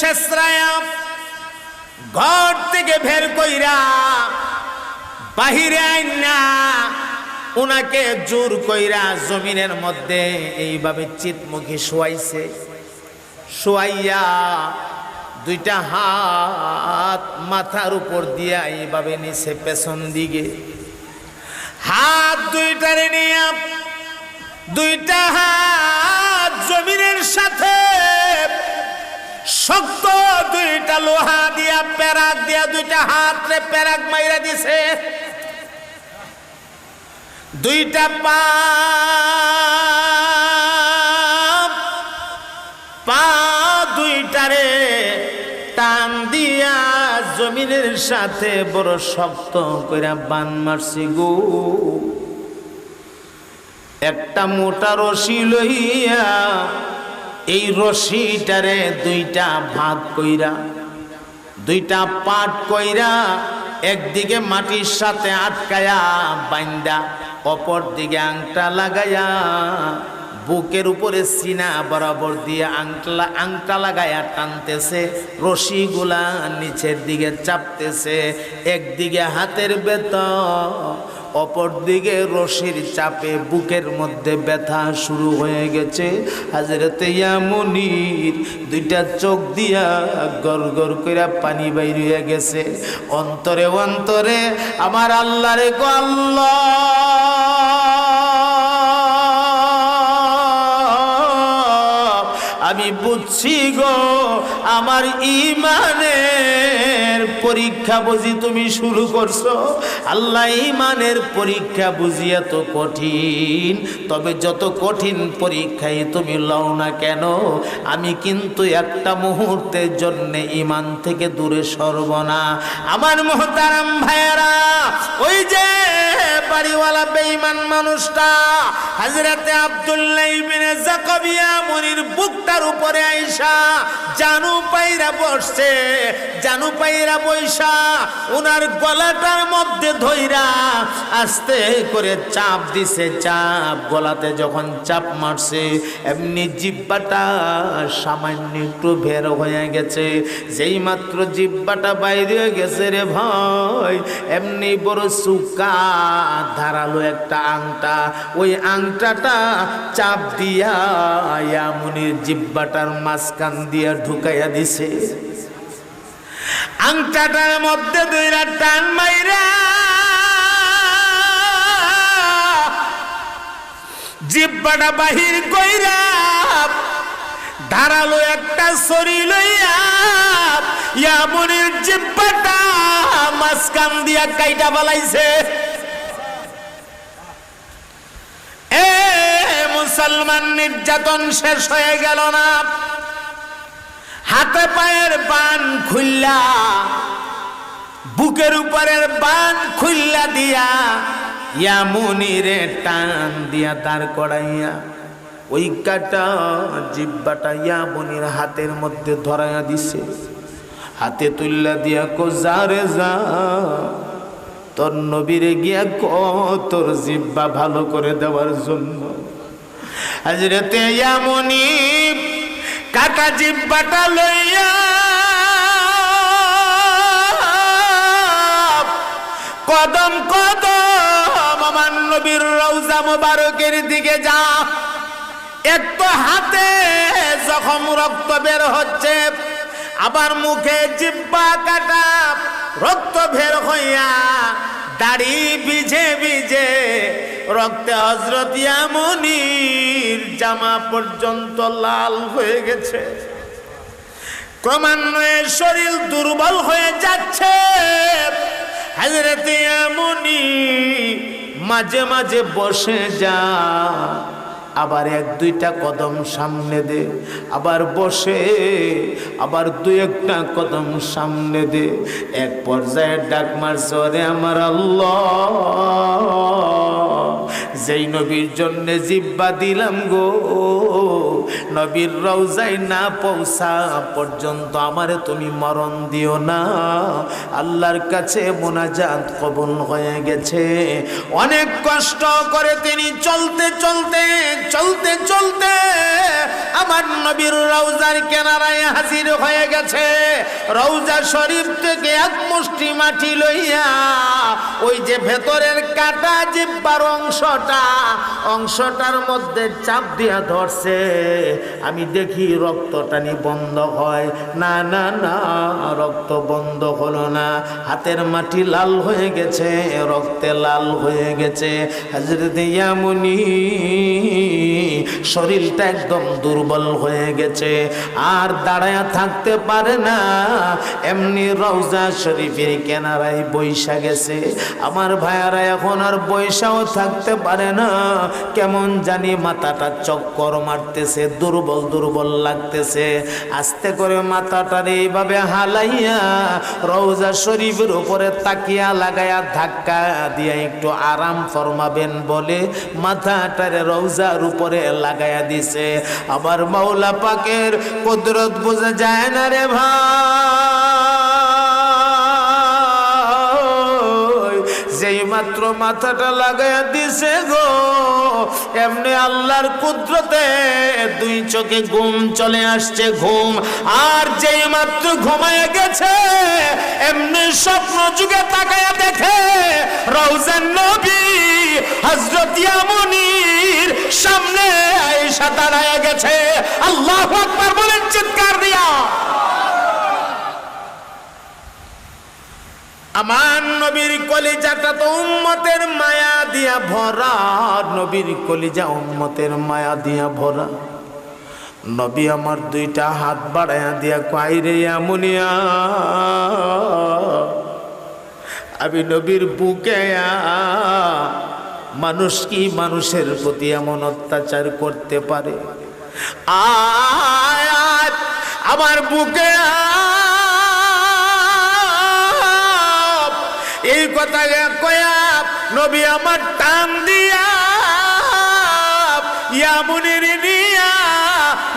শেষরায়া ঘর থেকে বের কইরা বাহিরে আইনা, উনাকে জোর কইরা জমিনের মধ্যে এইভাবে চিতমুখী শোয়াইছে। শোয়াইয়া দুইটা হাত মাথার উপর দিয়া এইভাবে নিচে পেছন দিকে। হাত দুইটারে নিয়ে, দুইটা হাত জমিনের সাথে শক্ত দুইটা লোহা দিয়া প্যারাক দিয়া, দুইটা হাত প্যারাক মাইরা দিছে। দুইটা পা পা টান দিয়া জমিনের সাথে বড় শক্ত কইরা বান মারছি গো। একটা মোটা রশি লইয়া এই রশিটারে দুইটা ভাগ কইরা, দুইটা পাট কইরা একদিকে মাটির সাথে আটকায়া বাইন্দা অপর দিকে আংটা লাগায়া বুকের উপরে সিনা বরাবর দিয়ে আংটা আংটা লাগায়া টানতেছে, রশিগুলা নিচের দিকে চাপতেছে, একদিকে হাতের বেতন অপর দিকে রশির চাপে বুকের মধ্যে ব্যথা শুরু হয়ে গেছে। হাজরতে ইয়ামনির দুইটা চোখ দিয়া গর গর কইরা পানি বাইর হয়ে গেছে। অন্তরে অন্তরে আমার আল্লাহরে গো আল্লাহ। আমি বুঝছি গো আমার ইমানের পরীক্ষা বুঝি তুমি শুরু করছ? আল্লাহ ইমানের পরীক্ষা বুঝি এত কঠিন। তবে যত কঠিন পরীক্ষাই তুমি লও না কেন, আমি কিন্তু একটা মুহূর্তের জন্য ইমান থেকে দূরে সরব না। আমার মোহতারাম ভাইয়েরা, ওই যে বাড়িওয়ালা বেঈমান মানুষটা হাজরাতে আব্দুল্লাহ ইবনে মনির বুকটার উপরে আইসা জানু পাইরা বসছে, জানু পাইরা বইসা ওনার গলাটার মধ্যে ধইরা আস্তে করে চাপ দিছে, চাপ গলাতে যখন চাপ মারছে, এমনি জিব্বাটা সামান্য একটু বের হয়ে গেছে, যেই মাত্র জিব্বাটা বাইরে গেছে রে ভাই, এমনি বড় সুকা ধারালো একটা আংটা, ওই আংটাটা চাপ দিয়া ইয়ামুনির জিব্বাটার মাঝখান দিয়া ঢুকাইয়া দিছে। আংটাটার মধ্যে দুইরা টান মাইরা জিব্বাটা বাহির কইরা ধারালো একটা সরি লইয়া ইয়ামুনির জিব্বাটা মাঝখান দিয়া কাইটা বালাইছে। মুসলমান নির্যাতন শেষ হয়ে গেল না। হাতে পায়ের বান খুললা, বুকের উপরের বান খুললা দিয়া ইয়ামুনিরে টান দিয়া তার কড়াইয়া ওই কাটা জিব্বাটা ইয়া ইয়ামুনির হাতের মধ্যে ধরাইয়া দিছে। হাতে তুল্লা দিয়া, কো যারে যা, তোর নবীরে গিয়া ক তোর জিব্বা ভালো করে দেওয়ার জন্য। হাজরতে ইয়ামুনি কাটা জিব্বাটা লইয়া কদম কদম আমার নবীর রৌজা মোবারকের দিকে যা। একটু হাতে জখম রক্ত বের হচ্ছে, আবার মুখে জিব্বা কাটা রক্ত বের হইয়া দাড়ি ভিজে ভিজে রক্তে হজরত ইয়ামনির জামা পর্যন্ত লাল হয়ে গেছে। ক্রমান্বয়ে শরীর দুর্বল হয়ে যাচ্ছে। হাজরত ইয়ামনি মাঝে মাঝে বসে যা, আবার এক দুইটা কদম সামনে দে, আবার বসে, আবার দুই একটা কদম সামনে দে। এক পর্যায়ে ডাক মারছে আমার আল্লাহ! যেই নবীর জন্য জিব্বা দিলাম গো, নবীর রওজাই না পৌঁছা পর্যন্ত আমারে তুমি মরণ দিও না। আল্লাহর কাছে মোনাজাত কবুল হয়ে গেছে। অনেক কষ্ট করে তিনি চলতে চলতে চলতে চলতে আমার নবীর রৌজার কেনারায় হাজির হয়ে গেছে। রৌজা শরীফ থেকে এক মুষ্টি মাটি লইয়া ওই যে ভেতরের কাটা জিব্বার অংশটা, অংশটার মধ্যে চাপ দিয়া ধরছে। আমি দেখি রক্ত টানি বন্ধ হয়। না না না, রক্ত বন্ধ হলো না। হাতের মাটি লাল হয়ে গেছে, রক্তে লাল হয়ে গেছে। হাজরত ইয়ামুনি শরীরটা একদম দুর্বল হয়ে গেছে। আর দাঁড়ায় থাকতে পারে না। এমনি রওজা শরীফের কেনারায় বৈশা গেছে। আমার ভাইয়ারা এখন আর বৈশাও থাকতে পারে না। কেমন জানি মাথাটা চক্কর মারতেছে, দুর্বল দুর্বল লাগতেছে। আস্তে করে মাথাটার এইভাবে হালাইয়া রওজা শরীফের উপরে তাকিয়া লাগায়া ধাক্কা দিয়া একটু আরাম ফরমাবেন বলে মাথাটারে রওজার উপরে লাগাইয়া দিছে। আবার মাওলা পাকের কুদরত বোঝা যায় না রে ভাই। যেই মাত্র মাথাটা লাগাইয়া দিছে গো। এমনি আল্লাহর কুদরতে দুই চোখে ঘুম চলে আসছে, ঘুম। আর যেই মাত্র ঘুমায় গেছে, এমনি স্বপ্ন যুগে তাকায়া দেখে রওজান নবী হযরত ইয়ামুনির সামনে আয়েশা দাঁড়ায় গেছে। আল্লাহু আকবার বলেন, চিৎকার দিয়া। আমার নবীর কলিজাটা তো উম্মতের মায়া দিয়া ভরা। নবীর কলিজা উম্মতের মায়া দিয়া ভরা। নবী আমার দুইটা হাত বাড়াইয়া দিয়া কয়রে আমুনিয়া আমি নবীর বুকে মানুষ কি মানুষের প্রতি এমন অত্যাচার করতে পারে? আমার বুকে এই কথা কয়া নবী আমার টান দিয়া ইয়ামুনির নিয়া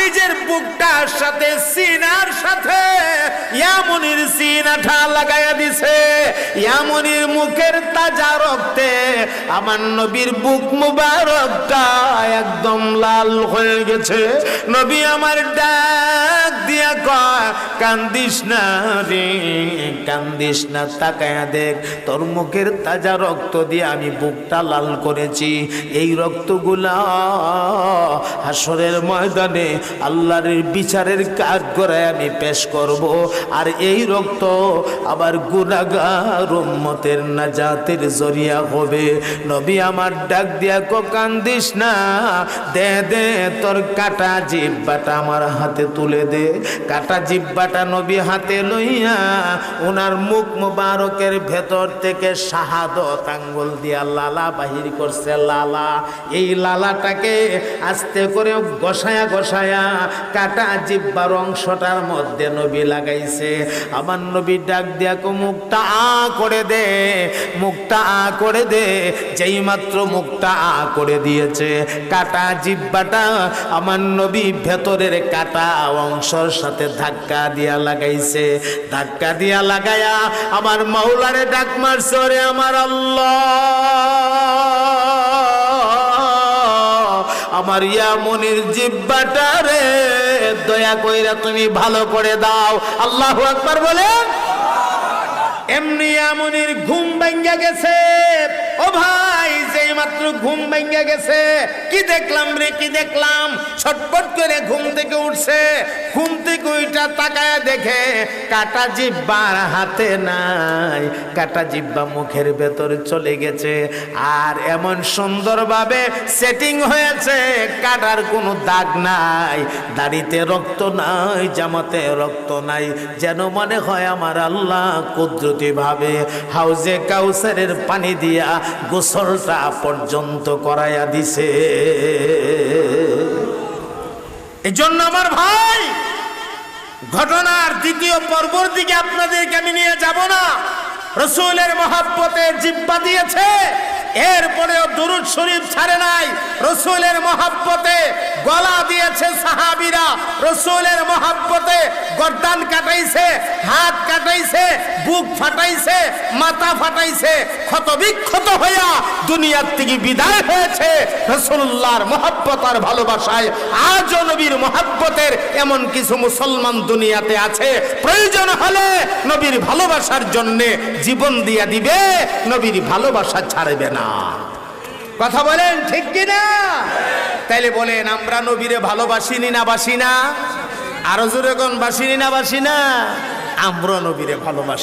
নিজের বুকটার সাথে সিনার সাথে ইয়ামুনির সিনাটা লাগাইয়া দিছে। ইয়ামনির মুখের তাজা রক্তে আমার নবীর বুক মুবারকটা একদম লাল হয়ে গেছে। নবী আমার ডাক দিয়া কয়, কান্দিস না রে, কান্দিস না, তাকায়া দেখ, তোর মুখের তাজা রক্ত দিয়ে আমি বুকটা লাল করেছি। এই রক্তগুলা হাসরের ময়দানে আল্লাহর বিচারের কাজ করে আমি পেশ করব। আর এই রক্ত আবার গুনাগার উম্মতের নাজাতের জরিয়া হবে। নবী আমার ডাক দিয়া কো কান্দিস না। দে দে, তোর কাটা জিব্বাটা আমার হাতে তুলে দে। কাটা জিব্বাটা নবী হাতে লইয়া ওনার মুখ মুবারকের ভেতর থেকে শাহাদত আঙ্গুল দিয়া লালা বাহির করছে লালা। এই লালাটাকে আস্তে করে গসায়া গসায়া কাটা জিব্বার অংশটার মধ্যে নবী লাগাইছে। আমার নবী ডাক দিয়া মুখটা আ করে দে, মুখটা আ করে দে। যেই মাত্র মুখটা আ করে দিয়েছে, কাটা জিব্বাটা আমার নবী ভেতরের কাটা অংশর সাথে ধাক্কা দিয়া লাগাইছে। ধাক্কা দিয়া লাগায়া আমার মাওলারে ডাক মারছে আমার আল্লাহ! আমার ইয়ামনির জিব্বাটা রে, দয়া কইরা তুমি ভালো করে দাও। আল্লাহ আকবার বলে। এমনি আমনির ঘুম ভাঙ্গা গেছে। ও ভাই মাত্র ঘুম ভাঙ্গা গেছে। কি দেখলাম রে, কি দেখলাম? ছটপট করে ঘুম থেকে উঠছে। ঘুম থেকে ওইটা তাকায় দেখে কাটা জিব্বার হাতে নাই। কাটা জিব্বা মুখের ভেতর চলে গেছে। আর এমন সুন্দরভাবে সেটিং হয়েছে, কাটার কোনো দাগ নাই। দাড়িতে রক্ত নাই, জামাতে রক্ত নাই। যেন মনে হয় আমার আল্লাহ কুদরতি ভাবে হাউজে কাউসারের পানি দিয়া গোসলটা পর্যন্ত করাইয়া দিছে। এই জন্য আমার ভাই, ঘটনার দ্বিতীয় পর্বর দিকে আপনাদেরকে আমি নিয়ে যাব না। রসুলের মহাব্বতের জিব্বা দিয়েছে, এরপরেও দুরুদ শরীফ ছাড়ে নাই। রসুলের মহাব্বতে গলা দিয়েছে সাহাবিরা। রসুলের মহাব্বতে গর্দান কাটাইছে, হাত কাটাইছে, বুক ফাটাইছে, মাথা ফাটাইছে। ক্ষত বিক্ষত হইয়া দুনিয়ার থেকে বিদায় হয়েছে রসুল্লাহর মহাব্বত আর ভালোবাসায়। আজ নবীর মহাব্বতের এমন কিছু মুসলমান দুনিয়াতে আছে। প্রয়োজন হলে নবীর ভালোবাসার জন্যে জীবন দিয়া দিবে, নবীর ভালোবাসা ছাড়বে না। কথা বলেন ঠিক কিনা? তাইলে বলেন, আমরা নবীরে ভালোবাসিনি না বাসি না আরও জোরে বাসিনি না বাসি না আমরা নবীরে ভালোবাসি।